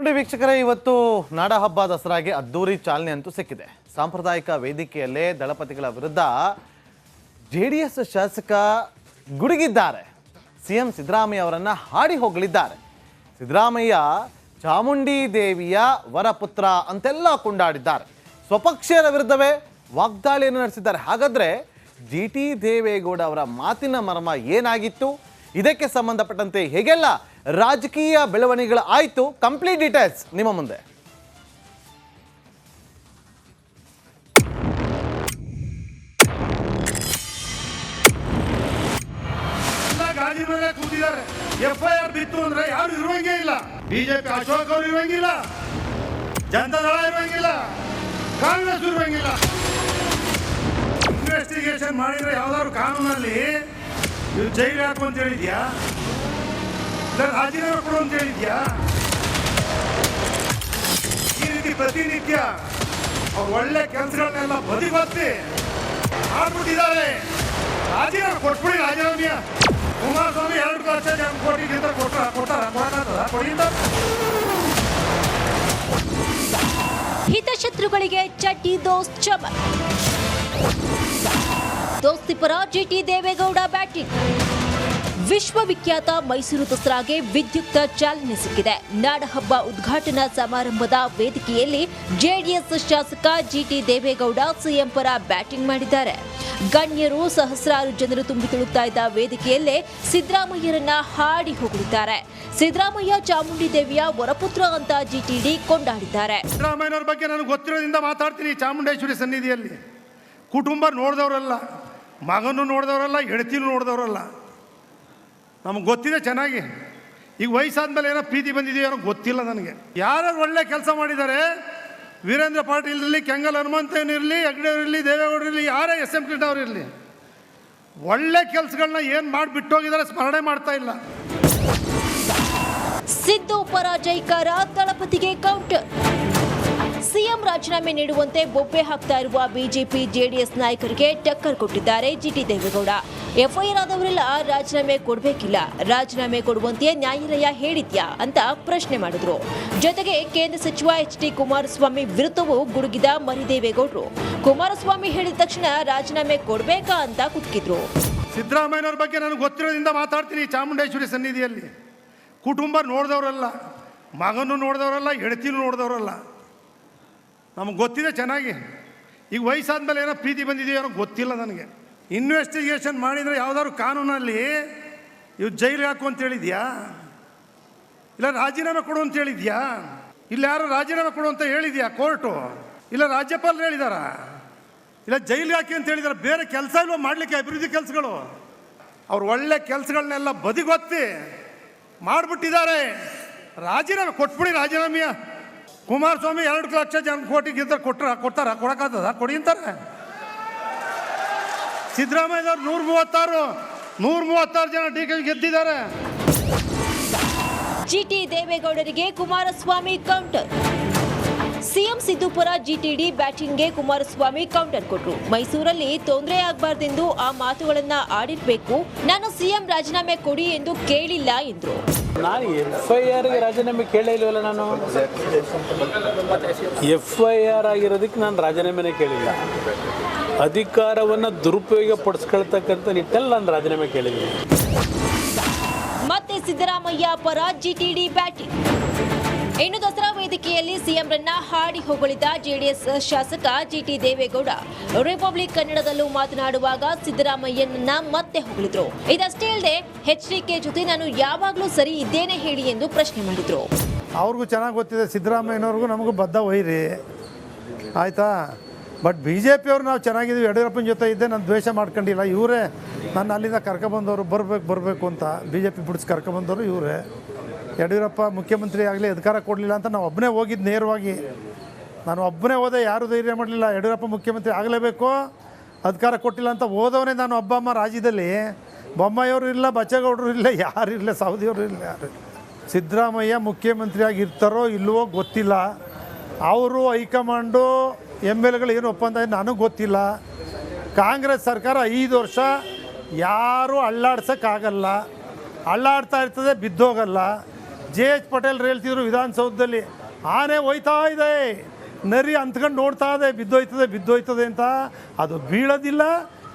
ನೋಡಿ ವೀಕ್ಷಕರೇ, ಇವತ್ತು ನಾಡಹಬ್ಬ ದಸರಾಗೆ ಅದ್ದೂರಿ ಚಾಲನೆ ಅಂತೂ ಸಿಕ್ಕಿದೆ. ಸಾಂಪ್ರದಾಯಿಕ ವೇದಿಕೆಯಲ್ಲೇ ದಳಪತಿಗಳ ವಿರುದ್ಧ ಜೆ ಡಿ ಎಸ್ ಶಾಸಕ ಗುಡುಗಿದ್ದಾರೆ. ಸಿಎಂ ಸಿದ್ದರಾಮಯ್ಯ ಅವರನ್ನು ಹಾಡಿ ಹೋಗಲಿದ್ದಾರೆ ಸಿದ್ದರಾಮಯ್ಯ ಚಾಮುಂಡಿ ದೇವಿಯ ವರಪುತ್ರ ಅಂತೆಲ್ಲ ಕೊಂಡಾಡಿದ್ದಾರೆ. ಸ್ವಪಕ್ಷೀಯರ ವಿರುದ್ಧವೇ ವಾಗ್ದಾಳಿಯನ್ನು ನಡೆಸಿದ್ದಾರೆ. ಹಾಗಾದ್ರೆ ಜಿ ಟಿ ದೇವೇಗೌಡ ಅವರ ಮಾತಿನ ಮರ್ಮ ಏನಾಗಿತ್ತು? ಇದಕ್ಕೆ ಸಂಬಂಧಪಟ್ಟಂತೆ ಹೇಗೆಲ್ಲ ರಾಜಕೀಯ ಬೆಳವಣಿಗೆಗಳು ಆಯಿತು ಕಂಪ್ಲೀಟ್ ಡೀಟೇಲ್ಸ್ ನಿಮ್ಮ ಮುಂದೆ. ಕೂತಿದ್ದಾರೆ. ಎಫ್ ಐ ಆರ್ ಬಿತ್ತು ಅಂದ್ರೆ ಯಾರು ಇರುವಂಗೇ ಇಲ್ಲ. ಬಿಜೆಪಿ ಅಶೋಕ್ ಅವರು ಇರುವಂಗಿಲ್ಲ. ಜನತಾದಳ ಇರುವಂಗಿಲ್ಲ. ಕಾಂಗ್ರೆಸ್ ಇರುವಂಗಿಲ್ಲ. ಇನ್ವೆಸ್ಟಿಗೇಷನ್ ಮಾಡಿದ್ರೆ ಯಾವ್ದಾದ್ರು ಕಾನೂನಲ್ಲಿ ನೀವು ಜೈಲು ಹಾಕು ಅಂತ ಹೇಳಿದ್ಯಾ? ಇಲ್ಲ ರಾಜೀನಾಮೆ ಕೊಡು ಅಂತ ಹೇಳಿದ್ಯಾ? ಈ ರೀತಿ ಪ್ರತಿನಿತ್ಯ ಅವ್ರ ಒಳ್ಳೆ ಕೆಲಸಗಳನ್ನೆಲ್ಲ ಬರ್ತಿ ಮಾಡ್ಬಿಟ್ಟಿದ್ದಾರೆ. ರಾಜೀನಾಮೆ ಕೊಟ್ಬಿಡಿ ರಾಜೀನಾಮೆಯ ಕುಮಾರಸ್ವಾಮಿ ಎರಡು ಲಕ್ಷ ಜನ ಕೋಟಿಗಿಂತ ಕೊಟ್ಟ ಕೊಟ್ಟಾರ, ಕೊಡಕ್ಕಾಗ್ತದ? ಕೊಡಿಂದ ಹಿತಶತ್ರುಗಳಿಗೆ ಚಡ್ಡಿ ದೋಸ್ತ್ ಚಮಕ್ ದೋಸ್ತಿ ಪರ ಜಿಟಿ ದೇವೇಗೌಡ ಬ್ಯಾಟಿಂಗ್ ವಿಶ್ವವಿಖ್ಯಾತ ಮೈಸೂರು ದಸರಾಗೆ ವಿದ್ಯುಕ್ತ ಚಾಲನೆ ಸಿಕ್ಕಿದೆ. ನಾಡಹಬ್ಬ ಉದ್ಘಾಟನಾ ಸಮಾರಂಭದ ವೇದಿಕೆಯಲ್ಲಿ ಜೆಡಿಎಸ್ ಶಾಸಕ ಜಿಟಿ ದೇವೇಗೌಡ ಸಿಎಂ ಪರ ಬ್ಯಾಟಿಂಗ್ ಮಾಡಿದ್ದಾರೆ. ಗಣ್ಯರು, ಸಹಸ್ರಾರು ಜನರು ತುಂಬಿ ತುಳುಕ್ತಾ ಇದ್ದ ವೇದಿಕೆಯಲ್ಲೇ ಸಿದ್ದರಾಮಯ್ಯರನ್ನ ಹಾಡಿ ಹೋಗಲಿದ್ದಾರೆ ಸಿದ್ದರಾಮಯ್ಯ ಚಾಮುಂಡಿ ದೇವಿಯ ವರಪುತ್ರ ಅಂತ ಜಿಟಿಡಿ ಕೊಂಡಾಡಿದ್ದಾರೆ. ಸಿದ್ದರಾಮಯ್ಯನವ್ರ ಬಗ್ಗೆ ನನಗೆ ಗೊತ್ತಿರೋದ್ರಿಂದ ಮಾತಾಡ್ತೀನಿ ಚಾಮುಂಡೇಶ್ವರಿ ಸನ್ನಿಧಿಯಲ್ಲಿ. ಕುಟುಂಬ ನೋಡಿದವರಲ್ಲ, ಮಗನೂ ನೋಡಿದವರಲ್ಲ, ಹೆಂಡತಿನೂ ನೋಡಿದವರಲ್ಲ. ನಮಗೆ ಗೊತ್ತಿದೆ ಚೆನ್ನಾಗಿ. ಈಗ ವಯಸ್ಸಾದ್ಮೇಲೆ ಏನೋ ಪ್ರೀತಿ ಬಂದಿದೆಯೋ ಏನೋ ಗೊತ್ತಿಲ್ಲ ನನಗೆ. ಯಾರು ಒಳ್ಳೆ ಕೆಲಸ ಮಾಡಿದ್ದಾರೆ ವೀರೇಂದ್ರ ಪಾಟೀಲ್ ಇರಲಿ, ಕೆಂಗಲ್ ಹನುಮಂತೇನಿರಲಿ ಇರಲಿ ದೇವೇಗೌಡರು ಇರಲಿ, ಯಾರೇ ಎಸ್ ಎಂ ಅವರು ಇರಲಿ, ಒಳ್ಳೆ ಕೆಲಸಗಳನ್ನ ಏನು ಮಾಡಿ ಸ್ಮರಣೆ ಮಾಡ್ತಾ ಇಲ್ಲ. ಸಿದ್ದು ಪರ ಜೈಕಾರ ದಳಪತಿಗೆ ಕೌಂಟರ್ ಸಿಎಂ ರಾಜೀನಾಮೆ ನೀಡುವಂತೆ ಬೊಬ್ಬೆ ಹಾಕ್ತಾ ಇರುವ ಬಿಜೆಪಿ ಜೆಡಿಎಸ್ ನಾಯಕರಿಗೆ ಟಕ್ಕರ್ ಕೊಟ್ಟಿದ್ದಾರೆ ಜಿಟಿ ದೇವೇಗೌಡ. ಎಫ್ಐಆರ್ ಆದವರೆಲ್ಲ ರಾಜೀನಾಮೆ ಕೊಡಬೇಕಿಲ್ಲ. ರಾಜೀನಾಮೆ ಕೊಡುವಂತೆ ನ್ಯಾಯಾಲಯ ಹೇಳಿದ್ಯಾ ಅಂತ ಪ್ರಶ್ನೆ ಮಾಡಿದ್ರು. ಜೊತೆಗೆ ಕೇಂದ್ರ ಸಚಿವ ಎಚ್ ಡಿ ಕುಮಾರಸ್ವಾಮಿ ವಿರುದ್ಧವೂ ಗುಡುಗಿದ ಮರಿದೇವೇಗೌಡರು ಕುಮಾರಸ್ವಾಮಿ ಹೇಳಿದ ತಕ್ಷಣ ರಾಜೀನಾಮೆ ಕೊಡಬೇಕಾ ಅಂತ ಕುತ್ಕಿದ್ರು. ಸಿದ್ದರಾಮಯ್ಯನವ್ರ ಬಗ್ಗೆ ನನಗೆ ಗೊತ್ತಿರೋದ್ರಿಂದ ಮಾತಾಡ್ತೀನಿ. ಚಾಮುಂಡೇಶ್ವರಿ ಸನ್ನಿಧಿಯಲ್ಲಿ. ಕುಟುಂಬ ನೋಡಿದವರಲ್ಲ, ಮಗನೂ ನೋಡಿದವರಲ್ಲ, ಹೆಂಡತಿನೂ ನೋಡಿದವರಲ್ಲ. ನಮಗೆ ಗೊತ್ತಿದೆ ಚೆನ್ನಾಗಿ. ಈಗ ವಯಸ್ಸಾದ್ಮೇಲೆ ಏನೋ ಪ್ರೀತಿ ಬಂದಿದೆಯೋ ಏನೋ ಗೊತ್ತಿಲ್ಲ ನನಗೆ. ಇನ್ವೆಸ್ಟಿಗೇಷನ್ ಮಾಡಿದರೆ ಯಾವುದಾದ್ರು ಕಾನೂನಲ್ಲಿ ಇವು ಜೈಲಿಗೆ ಹಾಕು ಅಂತ ಹೇಳಿದ್ಯಾ? ಇಲ್ಲ ರಾಜೀನಾಮೆ ಕೊಡು ಅಂತ ಹೇಳಿದ್ಯಾ? ಇಲ್ಲ ಯಾರು ರಾಜೀನಾಮೆ ಕೊಡು ಅಂತ ಹೇಳಿದ್ಯಾ ಕೋರ್ಟು? ಇಲ್ಲ ರಾಜ್ಯಪಾಲರು ಹೇಳಿದಾರ? ಇಲ್ಲ ಜೈಲಿಗೆ ಹಾಕಿ ಅಂತ ಹೇಳಿದಾರೆ? ಬೇರೆ ಕೆಲಸ ಇಲ್ವ ಮಾಡಲಿಕ್ಕೆ ಅಭಿವೃದ್ಧಿ ಕೆಲಸಗಳು? ಅವ್ರು ಒಳ್ಳೆ ಕೆಲಸಗಳನ್ನೆಲ್ಲ ಬದಿಗೊತ್ತಿ ಮಾಡಿಬಿಟ್ಟಿದ್ದಾರೆ. ರಾಜೀನಾಮೆ ಕೊಟ್ಬಿಡಿ ರಾಜೀನಾಮೆಯ. ಕುಮಾರಸ್ವಾಮಿ ಎರಡು ಲಕ್ಷ ಜನ ಕೋಟಿಗಿಂತ ಕೊಟ್ರ, ಕೊಡ್ತಾರ, ಕೊಡಕ್ಕಾಗ್ತದ? ಕೊಡಿ ಅಂತಾರೆ. ಸಿದ್ದರಾಮಯ್ಯವ್ರು ನೂರ ಮೂವತ್ತಾರು ನೂರ ಮೂವತ್ತಾರು ಜನ ಡಿ ಕೆ ಗೆದ್ದಿದ್ದಾರೆ. ಜಿಟಿ ದೇವೇಗೌಡರಿಗೆ ಕುಮಾರಸ್ವಾಮಿ ಕೌಂಟರ್. ಸಿಎಂ ಸಿದ್ದುಪುರ ಜಿಟಿಡಿ ಬ್ಯಾಟಿಂಗ್ಗೆ ಕುಮಾರಸ್ವಾಮಿ ಕೌಂಟರ್ ಕೊಟ್ಟರು ಮೈಸೂರಲ್ಲಿ ತೊಂದರೆ ಆಗಬಾರ್ದೆಂದು ಆ ಮಾತುಗಳನ್ನ ಆಡಿರ್ಬೇಕು. ನಾನು ಸಿಎಂ ರಾಜೀನಾಮೆ ಕೊಡಿ ಎಂದು ಕೇಳಿಲ್ಲ ಎಂದ್ರು. ನಾನು ಎಫ್ ಐ ಆರ್ಗೆ ರಾಜೀನಾಮೆ ನಾನು? ಎಫ್ ಐ ಆರ್ ಆಗಿರೋದಕ್ಕೆ ನಾನು ರಾಜೀನಾಮೆನೇ ಕೇಳಿಲ್ಲ. ಅಧಿಕಾರವನ್ನು ದುರುಪಯೋಗ ಪಡಿಸ್ಕೊಳ್ತಕ್ಕಂಥ ನಿಟ್ಟಲ್ಲಿ ನಾನು ರಾಜೀನಾಮೆ ಕೇಳಿದ್ದೀನಿ. ಮತ್ತೆ ಸಿದ್ದರಾಮಯ್ಯ ಪರ ಜಿಟಿಡಿ ಬ್ಯಾಟಿಂಗ್. ಇನ್ನು ದಸರಾ ವೇದಿಕೆಯಲ್ಲಿ ಸಿಎಂರನ್ನ ಹಾಡಿ ಹೊಗಳಿದ ಜೆಡಿಎಸ್ ಶಾಸಕ ಜಿಟಿ ದೇವೇಗೌಡ. ರಿಪಬ್ಲಿಕ್ ಕನ್ನಡದಲ್ಲೂ ಮಾತನಾಡುವಾಗ ಸಿದ್ದರಾಮಯ್ಯನನ್ನ ಮತ್ತೆ ಹೊಗಳಿದ್ರು. ಇದಷ್ಟೇ ಅಲ್ಲದೆ ಎಚ್ಡಿಕೆ ಜೊತೆ ನಾನು ಯಾವಾಗಲೂ ಸರಿ ಇದ್ದೇನೆ ಹೇಳಿ ಎಂದು ಪ್ರಶ್ನೆ ಮಾಡಿದ್ರು. ಅವ್ರಿಗೂ ಚೆನ್ನಾಗಿ ಗೊತ್ತಿದೆ, ಸಿದ್ದರಾಮಯ್ಯನವ್ರಿಗೂ ನಮಗೂ ಬದ್ಧ ಒಯ್ರಿ ಆಯಿತಾ? ಬಟ್ ಬಿ ಜೆ ಪಿಯವ್ರು ನಾವು ಚೆನ್ನಾಗಿದ್ದೀವಿ, ಯಡಿಯೂರಪ್ಪನ ಜೊತೆ ಇದ್ದೆ, ನಾನು ದ್ವೇಷ ಮಾಡ್ಕೊಂಡಿಲ್ಲ. ಇವರೇ ನನ್ನ ಅಲ್ಲಿಂದ ಕರ್ಕೊಬಂದವರು ಬರಬೇಕು ಬರಬೇಕು ಅಂತ. ಬಿ ಜೆ ಪಿ ಬಿಡಿಸಿ ಕರ್ಕೊಬಂದವರು ಇವರೇ. ಯಡಿಯೂರಪ್ಪ ಮುಖ್ಯಮಂತ್ರಿ ಆಗಲಿ ಅಧಿಕಾರ ಕೊಡಲಿಲ್ಲ ಅಂತ ನಾವು ಒಬ್ಬನೇ ಹೋಗಿದ್ದು ನೇರವಾಗಿ. ನಾನು ಒಬ್ಬನೇ ಹೋದೆ, ಯಾರೂ ಧೈರ್ಯ ಮಾಡಲಿಲ್ಲ. ಯಡಿಯೂರಪ್ಪ ಮುಖ್ಯಮಂತ್ರಿ ಆಗಲೇಬೇಕು, ಅಧಿಕಾರ ಕೊಟ್ಟಿಲ್ಲ ಅಂತ ಹೋದವನೇ ನಾನು ಒಬ್ಬಮ್ಮ ರಾಜ್ಯದಲ್ಲಿ. ಬೊಮ್ಮಾಯಿಯವರು ಇಲ್ಲ, ಬಚ್ಚೇಗೌಡರು ಇಲ್ಲ, ಯಾರು ಇಲ್ಲ ಸೌದಿಯವರು ಇಲ್ಲ, ಯಾರು. ಸಿದ್ದರಾಮಯ್ಯ ಮುಖ್ಯಮಂತ್ರಿಯಾಗಿ ಇರ್ತಾರೋ ಇಲ್ಲವೋ ಗೊತ್ತಿಲ್ಲ. ಅವರು ಹೈಕಮಾಂಡು ಎಂ ಎಲ್ ಎಗಳು ಏನು ಒಪ್ಪಂದ ನನಗೆ ಗೊತ್ತಿಲ್ಲ. ಕಾಂಗ್ರೆಸ್ ಸರ್ಕಾರ ಐದು ವರ್ಷ ಯಾರೂ ಅಳ್ಳಾಡ್ಸೋಕ್ಕಾಗಲ್ಲ ಅಳ್ಳಾಡ್ತಾ ಇರ್ತದೆ, ಬಿದ್ದೋಗಲ್ಲ. ಜೆ ಎಚ್ ಪಟೇಲ್ ಹೇಳ್ತಿದ್ರು ವಿಧಾನಸೌಧದಲ್ಲಿ. ಆನೆ ಹೋಯ್ತಾ ಇದೆ. ನರಿ ಅಂತ್ಕೊಂಡು ನೋಡ್ತಾ ಇದೆ. ಬಿದ್ದೋಯ್ತದೆ ಬಿದ್ದೋಯ್ತದೆ ಅಂತ. ಅದು ಬೀಳೋದಿಲ್ಲ.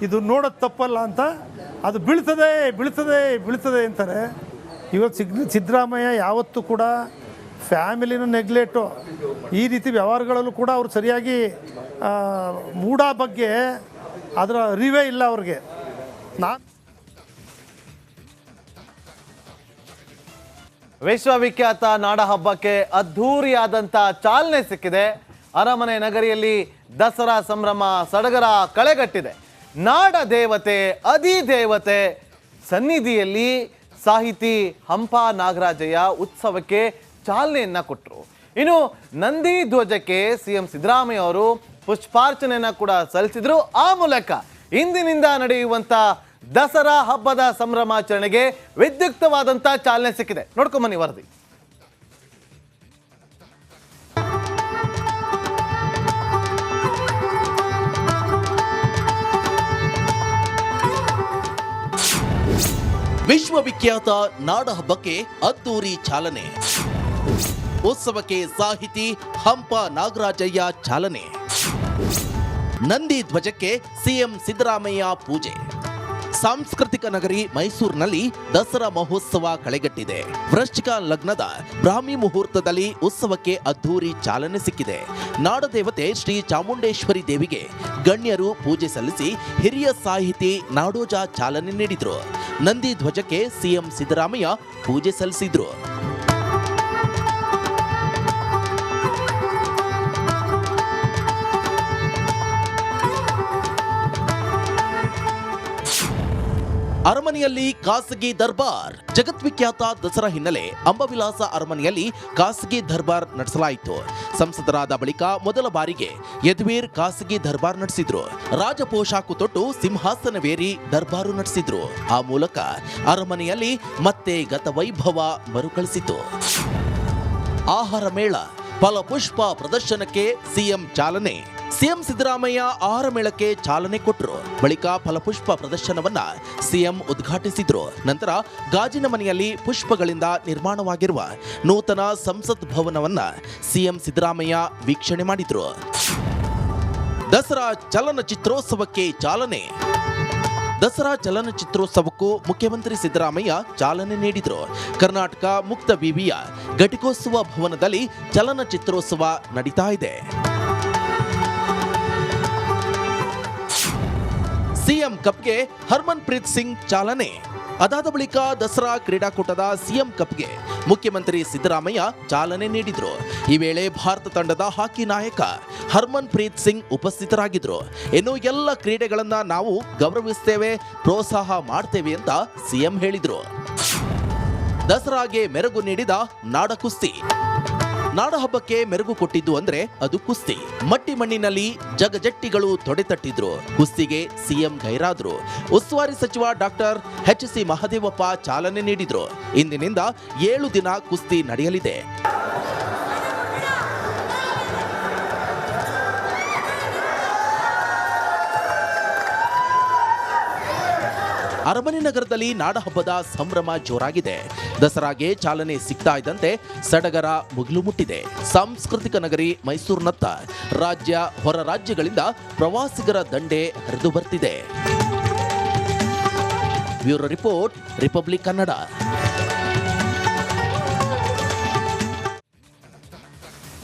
ಇದು ನೋಡೋದು ತಪ್ಪಲ್ಲ ಅಂತ. ಅದು ಬೀಳ್ತದೆ ಬೀಳ್ತದೆ ಬೀಳ್ತದೆ ಅಂತಾರೆ. ಇವತ್ತು ಸಿಗ್, ಸಿದ್ದರಾಮಯ್ಯ ಯಾವತ್ತೂ ಕೂಡ ಫ್ಯಾಮಿಲಿನ ನೆಗ್ಲೆಟು ಈ ರೀತಿ ವ್ಯವಹಾರಗಳಲ್ಲೂ ಕೂಡ ಅವರು ಸರಿಯಾಗಿ ಮೂಡ ಬಗ್ಗೆ ಅದರ ಅರಿವೇ ಇಲ್ಲ ಅವ್ರಿಗೆ. ನಾನು ವಿಶ್ವವಿಖ್ಯಾತ ನಾಡಹಬ್ಬಕ್ಕೆ ಅದ್ಧೂರಿಯಾದಂಥ ಚಾಲನೆ ಸಿಕ್ಕಿದೆ. ಅರಮನೆ ನಗರಿಯಲ್ಲಿ ದಸರಾ ಸಂಭ್ರಮ ಸಡಗರ ಕಳೆಗಟ್ಟಿದೆ. ನಾಡ ದೇವತೆ ಅಧಿದೇವತೆ ಸನ್ನಿಧಿಯಲ್ಲಿ ಸಾಹಿತಿ ಹಂಪ ನಾಗರಾಜಯ್ಯ ಉತ್ಸವಕ್ಕೆ ಚಾಲನೆಯನ್ನು ಕೊಟ್ಟರು ಇನ್ನು ನಂದಿ ಧ್ವಜಕ್ಕೆ ಸಿಎಂ ಸಿದ್ದರಾಮಯ್ಯ ಅವರು ಪುಷ್ಪಾರ್ಚನೆಯನ್ನು ಕೂಡ ಸಲ್ಲಿಸಿದರು. ಆ ಮೂಲಕ ಇಂದಿನಿಂದ ನಡೆಯುವಂತ ದಸರಾ ಹಬ್ಬದ ಸಂಭ್ರಮಾಚರಣೆಗೆ ವಿದ್ಯುಕ್ತವಾದಂತ ಚಾಲನೆ ಸಿಕ್ಕಿದೆ. ನೋಡ್ಕೊಂಬನ್ನಿ ವರದಿ. ವಿಶ್ವವಿಖ್ಯಾತ ನಾಡಹಬ್ಬಕ್ಕೆ ಅದ್ದೂರಿ ಚಾಲನೆ. ಉತ್ಸವಕ್ಕೆ ಸಾಹಿತಿ ಹಂಪ ನಾಗರಾಜಯ್ಯ ಚಾಲನೆ. ನಂದಿ ಧ್ವಜಕ್ಕೆ ಸಿಎಂ ಸಿದ್ದರಾಮಯ್ಯ ಪೂಜೆ. ಸಾಂಸ್ಕೃತಿಕ ನಗರಿ ಮೈಸೂರಿನಲ್ಲಿ ದಸರಾ ಮಹೋತ್ಸವ ಕಳೆಗಟ್ಟಿದೆ. ವೃಶ್ಚಿಕ ಲಗ್ನದ ಬ್ರಾಹ್ಮಿ ಮುಹೂರ್ತದಲ್ಲಿ ಉತ್ಸವಕ್ಕೆ ಅದ್ಧೂರಿ ಚಾಲನೆ ಸಿಕ್ಕಿದೆ. ನಾಡದೇವತೆ ಶ್ರೀ ಚಾಮುಂಡೇಶ್ವರಿ ದೇವಿಗೆ ಗಣ್ಯರು ಪೂಜೆ ಸಲ್ಲಿಸಿ ಹಿರಿಯ ಸಾಹಿತಿ ನಾಡೋಜ ಚಾಲನೆ ನೀಡಿದರು. ನಂದಿ ಧ್ವಜಕ್ಕೆ ಸಿಎಂ ಸಿದ್ದರಾಮಯ್ಯ ಪೂಜೆ ಸಲ್ಲಿಸಿದ್ರು. ಅರಮನೆಯಲ್ಲಿ ಖಾಸಗಿ ದರ್ಬಾರ್. ಜಗತ್ವಿಖ್ಯಾತ ದಸರಾ ಹಿನ್ನೆಲೆ ಅಂಬವಿಲಾಸ ಅರಮನೆಯಲ್ಲಿ ಖಾಸಗಿ ದರ್ಬಾರ್ ನಡೆಸಲಾಯಿತು. ಸಂಸದರಾದ ಬಳಿಕ ಮೊದಲ ಬಾರಿಗೆ ಯದುವೀರ್ ಖಾಸಗಿ ದರ್ಬಾರ್ ನಡೆಸಿದ್ರು. ರಾಜಪೋಷಾಕು ತೊಟ್ಟು ಸಿಂಹಾಸನವೇರಿ ದರ್ಬಾರು ನಡೆಸಿದ್ರು. ಆ ಮೂಲಕ ಅರಮನೆಯಲ್ಲಿ ಮತ್ತೆ ಗತವೈಭವ ಮರುಕಳಿಸಿತು. ಆಹಾರ ಮೇಳ ಫಲಪುಷ್ಪ ಪ್ರದರ್ಶನಕ್ಕೆ ಸಿಎಂ ಚಾಲನೆ. ಸಿಎಂ ಸಿದ್ದರಾಮಯ್ಯ ಆಹಾರ ಮೇಳಕ್ಕೆ ಚಾಲನೆ ಕೊಟ್ಟರು ಬಳಿಕ ಫಲಪುಷ್ಪ ಪ್ರದರ್ಶನವನ್ನ ಸಿಎಂ ಉದ್ಘಾಟಿಸಿದ್ರು. ನಂತರ ಗಾಜಿನ ಮನೆಯಲ್ಲಿ ಪುಷ್ಪಗಳಿಂದ ನಿರ್ಮಾಣವಾಗಿರುವ ನೂತನ ಸಂಸತ್ ಭವನವನ್ನ ಸಿಎಂ ಸಿದ್ದರಾಮಯ್ಯ ವೀಕ್ಷಣೆ ಮಾಡಿದ್ರು. ದಸರಾ ಚಲನಚಿತ್ರೋತ್ಸವಕ್ಕೆ ಚಾಲನೆ. ದಸರಾ ಚಲನಚಿತ್ರೋತ್ಸವಕ್ಕೂ ಮುಖ್ಯಮಂತ್ರಿ ಸಿದ್ದರಾಮಯ್ಯ ಚಾಲನೆ ನೀಡಿದರು. ಕರ್ನಾಟಕ ಮುಕ್ತ ವಿವಿಯ ಘಟಿಕೋತ್ಸವ ಭವನದಲ್ಲಿ ಚಲನಚಿತ್ರೋತ್ಸವ ನಡೀತಾ ಇದೆ. ಸಿಎಂ ಕಪ್ಗೆ ಹರ್ಮನ್ ಪ್ರೀತ್ ಸಿಂಗ್ ಚಾಲನೆ. ಅದಾದ ಬಳಿಕ ದಸರಾ ಕ್ರೀಡಾಕೂಟದ ಸಿಎಂ ಕಪ್ಗೆ ಮುಖ್ಯಮಂತ್ರಿ ಸಿದ್ದರಾಮಯ್ಯ ಚಾಲನೆ ನೀಡಿದರು. ಈ ವೇಳೆ ಭಾರತ ತಂಡದ ಹಾಕಿ ನಾಯಕ ಹರ್ಮನ್ ಪ್ರೀತ್ ಸಿಂಗ್ ಉಪಸ್ಥಿತರಾಗಿದ್ದರು ಇನ್ನು ಎಲ್ಲ ಕ್ರೀಡೆಗಳನ್ನು ನಾವು ಗೌರವಿಸ್ತೇವೆ, ಪ್ರೋತ್ಸಾಹ ಮಾಡ್ತೇವೆ ಅಂತ ಸಿಎಂ ಹೇಳಿದರು. ದಸರಾಗೆ ಮೆರಗು ನೀಡಿದ ನಾಡ ಕುಸ್ತಿ ನಾಡಹಬ್ಬಕ್ಕೆ ಮೆರುಗು ಕೊಟ್ಟಿದ್ದು ಅಂದ್ರೆ ಅದು ಕುಸ್ತಿ. ಮಟ್ಟಿ ಮಣ್ಣಿನಲ್ಲಿ ಜಗಜಟ್ಟಿಗಳು ತೊಡೆತಟ್ಟಿದ್ರು. ಕುಸ್ತಿಗೆ ಸಿಎಂ ಗೈರಾದ್ರು. ಉಸ್ತುವಾರಿ ಸಚಿವ ಡಾಕ್ಟರ್ ಎಚ್ ಸಿ ಮಹದೇವಪ್ಪ ಚಾಲನೆ ನೀಡಿದ್ರು. ಇಂದಿನಿಂದ ಏಳು ದಿನ ಕುಸ್ತಿ ನಡೆಯಲಿದೆ. ಅರಮನೆ ನಗರದಲ್ಲಿ ನಾಡಹಬ್ಬದ ಸಂಭ್ರಮ ಜೋರಾಗಿದೆ. ದಸರಾಗೆ ಚಾಲನೆ ಸಿಗ್ತಾ ಇದ್ದಂತೆ ಸಡಗರ ಮುಗಿಲು ಮುಟ್ಟಿದೆ. ಸಾಂಸ್ಕೃತಿಕ ನಗರಿ ಮೈಸೂರಿನತ್ತ ರಾಜ್ಯ ಹೊರ ರಾಜ್ಯಗಳಿಂದ ಪ್ರವಾಸಿಗರ ದಂಡೆ ಹರಿದು ಬರ್ತಿದೆ. Bureau report, Republic Kannada.